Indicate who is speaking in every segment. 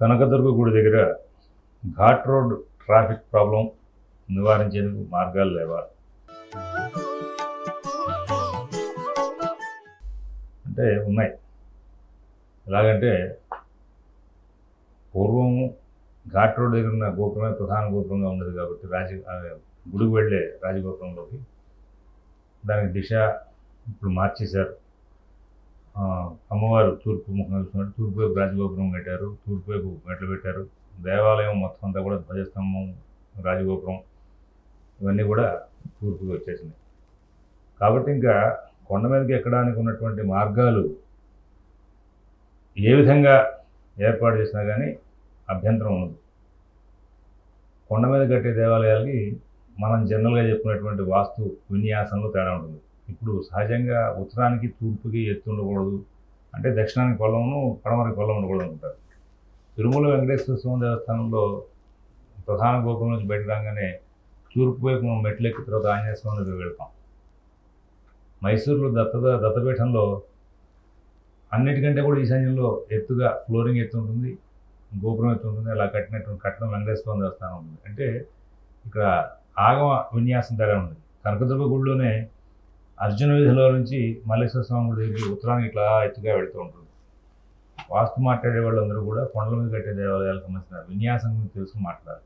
Speaker 1: కనకదుర్గ గుడి దగ్గర ghat road traffic problem నివారించేందుకు మార్గాలు లేవా? అంటే ఉన్నాయి. ఎలాగంటే పూర్వం ఘాట్ రోడ్ దగ్గర ఉన్న గోపురమే ప్రధాన గోపురంగా ఉన్నది కాబట్టి రాజ గుడికి వెళ్ళే రాజగోపురంలోకి దానికి దిశ ఇప్పుడు మార్చేశారు. అమ్మవారు తూర్పు ముఖం చూస్తున్నట్టు తూర్పు వైపు రాజగోపురం కట్టారు తూర్పు వైపు మెట్లు పెట్టారు. దేవాలయం మొత్తం అంతా కూడా ధ్వజస్తంభం రాజగోపురం ఇవన్నీ కూడా తూర్పుకి వచ్చేసినాయి. కాబట్టి ఇంకా కొండ మీదకి ఎక్కడానికి ఉన్నటువంటి మార్గాలు ఏ విధంగా ఏర్పాటు చేసినా కానీ అభ్యంతరం ఉండదు. కొండ మీద కట్టే దేవాలయాలకి మనం జనరల్గా చెప్పుకునేటువంటి వాస్తు విన్యాసంలో తేడా ఉంటుంది. ఇప్పుడు సహజంగా ఉత్తరానికి తూర్పుకి ఎత్తు ఉండకూడదు. అంటే దక్షిణానికి కొల్లమును పడమరికి కొల్లం ఉండకూడదు అనుకుంటారు తిరుమల వెంకటేశ్వర స్వామి దేవస్థానంలో ప్రధాన గోపురం నుంచి బయటకు రాగానే తూర్పు వైపు మనం మెట్లు ఎక్కిన తర్వాత ఆంజనేయ స్వామి వెళ్తాం. మైసూరులో దత్త దత్తపీఠంలో అన్నిటికంటే కూడా ఈశాన్యంలో ఎత్తుగా ఫ్లోరింగ్ ఎత్తు ఉంటుంది గోపురం ఎత్తు ఉంటుంది అలా కట్టినటువంటి కట్టడం వెంకటేశ్వర స్వామి దేవస్థానం ఉంటుంది. అంటే ఇక్కడ ఆగమ విన్యాసం తేడా ఉంది కనకదుర్గ గుడిలోనే అర్జున వీధిలో నుంచి మల్లేశ్వర స్వామి గుడి దగ్గరికి ఉత్తరానికి ఇట్లా ఎత్తుగా వెళుతూ ఉంటుంది. వాస్తు మాట్లాడే వాళ్ళందరూ కూడా కొండల మీద కట్టే దేవాలయాలకు సంబంధించిన విన్యాసం గురించి తెలుసుకుని మాట్లాడారు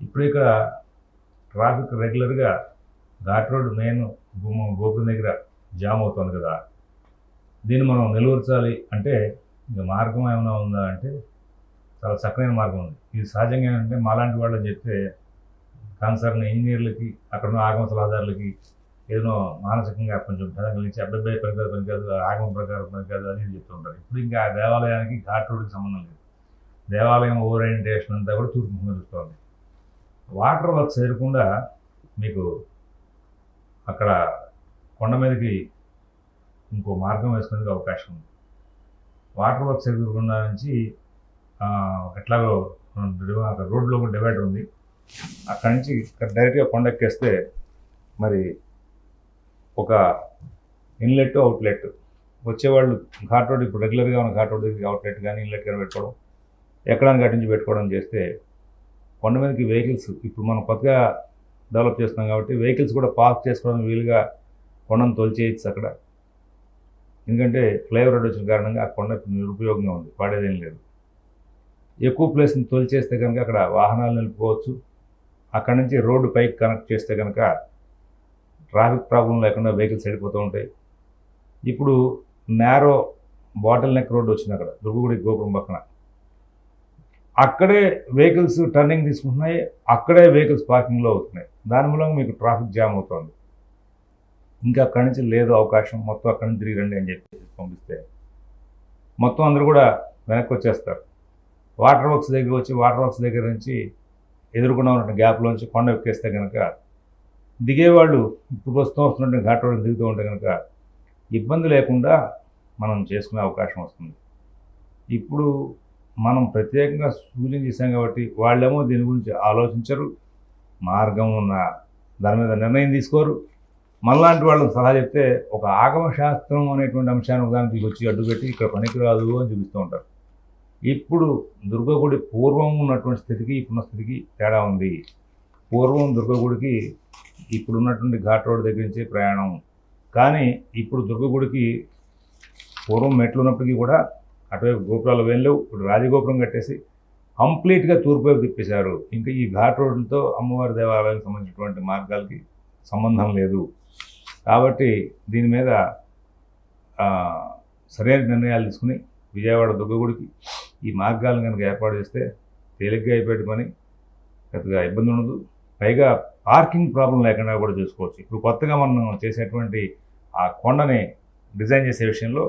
Speaker 1: ఇప్పుడు ఇక్కడ ట్రాఫిక్ రెగ్యులర్గా ఘాట్ రోడ్ మెయిన్ గోపురం దగ్గర జామ్ అవుతుంది కదా. దీన్ని మనం నిలువరించాలి అంటే ఇంకా మార్గం ఏమైనా ఉందా అంటే చాలా చక్కనైన మార్గం ఉంది. ఇది సహజంగా ఏంటంటే మాలాంటి వాళ్ళని చెప్తే కన్సర్న్ ఇంజనీర్లకి అక్కడ ఉన్న ఆగమ సలహాదారులకి ఏదో మానసికంగా కొంచెం భయం అబ్బాయి పని కాదు పని కాదు ఆగమ ప్రకారం పని కాదు అని చెప్తుంటారు ఇప్పుడు ఇంకా ఆ దేవాలయానికి ఘాట్ రోడ్కి సంబంధం లేదు. దేవాలయం ఓరియంటేషన్ అంతా కూడా తూర్పు ముఖం చూస్తుంది. వాటర్ వర్క్స్ చేరకుండా మీకు అక్కడ కొండ మీదకి ఇంకో మార్గం వేసుకునేందుకు అవకాశం ఉంది. వాటర్ వర్క్స్ ఎదురకుండా నుంచి ఎట్లాగో అక్కడ రోడ్లో ఒక డివైడర్ ఉంది. అక్కడి నుంచి ఇక్కడ డైరెక్ట్గా కొండ ఎక్కేస్తే మరి ఒక ఇన్లెట్ అవుట్లెట్ వచ్చేవాళ్ళు ఘాట్ రోడ్ ఇప్పుడు రెగ్యులర్గా ఉన్న ఘాట్ రోడ్ దగ్గరికి అవుట్లెట్ కానీ ఇన్లెట్ కానీ పెట్టుకోవడం ఎక్కడానికి అటు నుంచి పెట్టుకోవడం చేస్తే కొండ మీదకి వెహికల్స్ ఇప్పుడు మనం కొత్తగా డెవలప్ చేస్తున్నాం కాబట్టి వెహికల్స్ కూడా పార్క్ చేసుకోవడం వీలుగా కొండను తొలిచేయచ్చు అక్కడ. ఎందుకంటే ఫ్లైఓవర్ రోడ్ వచ్చిన కారణంగా ఆ కొండ ఇప్పుడు నిరుపయోగంగా ఉంది పాడేదేం లేదు. ఎక్కువ ప్లేస్ని తొలిచేస్తే కనుక అక్కడ వాహనాలు నిలుపుకోవచ్చు అక్కడ నుంచి రోడ్డు పైకి కనెక్ట్ చేస్తే కనుక ట్రాఫిక్ ప్రాబ్లం లేకుండా వెహికల్స్ వెళ్ళిపోతూ ఉంటాయి. ఇప్పుడు నేరో బాటిల్ నెక్ రోడ్డు వచ్చింది అక్కడ దుర్గగుడి గోపురం పక్కన. అక్కడే వెహికల్స్ టర్నింగ్ తీసుకుంటున్నాయి అక్కడే వెహికల్స్ పార్కింగ్లో అవుతున్నాయి. దాని మూలంగా మీకు ట్రాఫిక్ జామ్ అవుతుంది. ఇంకా అక్కడి నుంచి లేదు అవకాశం మొత్తం అక్కడి నుంచి తిరిగి రండి అని చెప్పి పంపిస్తే. మొత్తం అందరూ కూడా వెనక్కి వచ్చేస్తారు. వాటర్ వర్క్స్ దగ్గర వచ్చి వాటర్ వర్క్స్ దగ్గర నుంచి ఎదుర్కొన్న ఉన్న గ్యాప్లోంచి కొండ ఎక్కేస్తే కనుక దిగేవాళ్ళు ఇప్పుడు ప్రస్తుతం వస్తున్నటువంటి ఘాట్ రోడ్ దిగుతూ ఉంటే కనుక ఇబ్బంది లేకుండా మనం చేసుకునే అవకాశం వస్తుంది. ఇప్పుడు మనం ప్రత్యేకంగా సూచన చేశాం కాబట్టి వాళ్ళేమో దీని గురించి ఆలోచించరు మార్గం ఉన్న దాని మీద నిర్ణయం తీసుకోరు. మనలాంటి వాళ్ళకి సలహా చెప్తే ఒక ఆగమ శాస్త్రం అనేటువంటి అంశాన్ని దానికి వచ్చి అడ్డుపెట్టి ఇక్కడ పనికిరాదు అని చూపిస్తూ ఉంటారు. ఇప్పుడు దుర్గగుడి పూర్వం ఉన్నటువంటి స్థితికి ఇప్పుడున్న స్థితికి తేడా ఉంది. పూర్వం దుర్గగుడికి ఇప్పుడు ఉన్నటువంటి ఘాట్ రోడ్ దగ్గర నుంచి ప్రయాణం. కానీ ఇప్పుడు దుర్గగుడికి పూర్వం మెట్లు ఉన్నప్పటికీ కూడా అటువైపు గోపురాలు వెళ్ళవు ఇప్పుడు రాజగోపురం కట్టేసి కంప్లీట్గా తూర్పు వైపు తిప్పేశారు. ఇంకా ఈ ఘాట్ రోడ్లతో అమ్మవారి దేవాలయానికి సంబంధించినటువంటి మార్గాలకి సంబంధం లేదు. కాబట్టి దీని మీద సరైన నిర్ణయాలు తీసుకుని విజయవాడ దుర్గగుడికి ఈ మార్గాలను కనుక ఏర్పాటు చేస్తే తేలిగ్గా అయిపోయేటి పని. పెద్దగా ఇబ్బంది ఉండదు పైగా పార్కింగ్ ప్రాబ్లం లేకుండా కూడా చూసుకోవచ్చు. ఇప్పుడు కొత్తగా మనం చేసేటువంటి ఆ కొండని డిజైన్ చేసే విషయంలో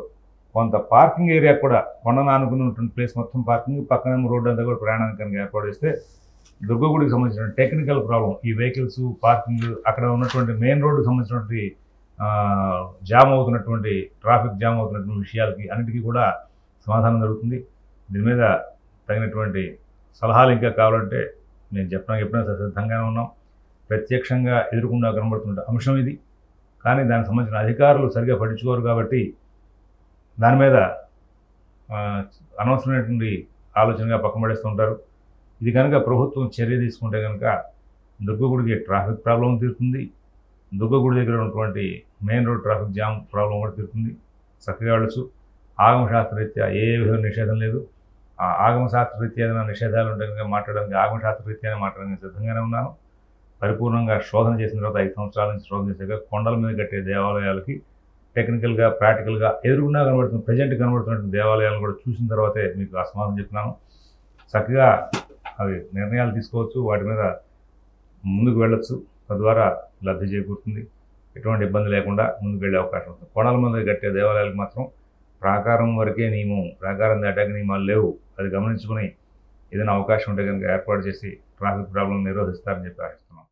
Speaker 1: కొంత పార్కింగ్ ఏరియా కూడా కొండను ఆనుకుని ప్లేస్ మొత్తం పార్కింగ్ పక్కన రోడ్డు అంతా కూడా ప్రయాణానికి కనుక ఏర్పాటు చేస్తే దుర్గగుడికి సంబంధించిన టెక్నికల్ ప్రాబ్లం ఈ వెహికల్స్ పార్కింగ్ అక్కడ ఉన్నటువంటి మెయిన్ రోడ్డుకి సంబంధించినటువంటి జామ్ అవుతున్నటువంటి ట్రాఫిక్ జామ్ అవుతున్నటువంటి విషయాలకి అన్నిటికీ కూడా సమాధానం దొరుకుతుంది. దీని మీద తగినటువంటి సలహాలు ఇంకా కావాలంటే నేను చెప్పడానికి ఎప్పుడైనా సిద్ధంగానే ఉన్నాం. ప్రత్యక్షంగా ఎదురుకుండా కనబడుతున్న అంశం ఇది. కానీ దానికి సంబంధించిన అధికారులు సరిగా పట్టించుకోరు కాబట్టి దాని మీద అనవసరమైనటువంటి ఆలోచనగా పక్కంబడేస్తుంటారు ఇది కనుక ప్రభుత్వం చర్య తీసుకుంటే కనుక దుర్గగుడికి ట్రాఫిక్ ప్రాబ్లం తీరుతుంది. దుర్గగుడి దగ్గర ఉన్నటువంటి main road traffic jam problem కూడా తీరుతుంది. చక్కగా వెళ్ళచ్చు. ఆగమ శాస్త్రరీత్యా ఏ విధంగా నిషేధం లేదు. ఆ ఆగమ శాస్త్రరీత్యా ఏదైనా నిషేధాలు ఉంటే మాట్లాడడానికి ఆగమ శాస్త్రరీత్యానే మాట్లాడడానికి సిద్ధంగానే ఉన్నాను. పరిపూర్ణంగా శోధన చేసిన తర్వాత ఐదు సంవత్సరాల నుంచి శోధన చేశాక కొండల మీద కట్టే దేవాలయాలకి టెక్నికల్గా ప్రాక్టికల్గా ఎదురుగుండా కనబడుతున్న ప్రజెంట్ కనబడుతున్న దేవాలయాలను కూడా చూసిన తర్వాతే మీకు అసమాధానం చెప్తున్నాను. చక్కగా అవి నిర్ణయాలు తీసుకోవచ్చు వాటి మీద ముందుకు వెళ్ళొచ్చు. తద్వారా లబ్ధి చేకూరుతుంది. ఎటువంటి ఇబ్బంది లేకుండా ముందుకు వెళ్ళే అవకాశం ఉంటుంది. కొండల మీద కట్టే దేవాలయాలకు మాత్రం ప్రాకారం వరకే నియమం ప్రాకారం దాటాక నియమాలు లేవు. అది గమనించుకుని ఏదైనా అవకాశం ఉంటే కనుక ఏర్పాటు చేసి ట్రాఫిక్ ప్రాబ్లం నిరోధిస్తారని చెప్పి ఆశిస్తున్నాం.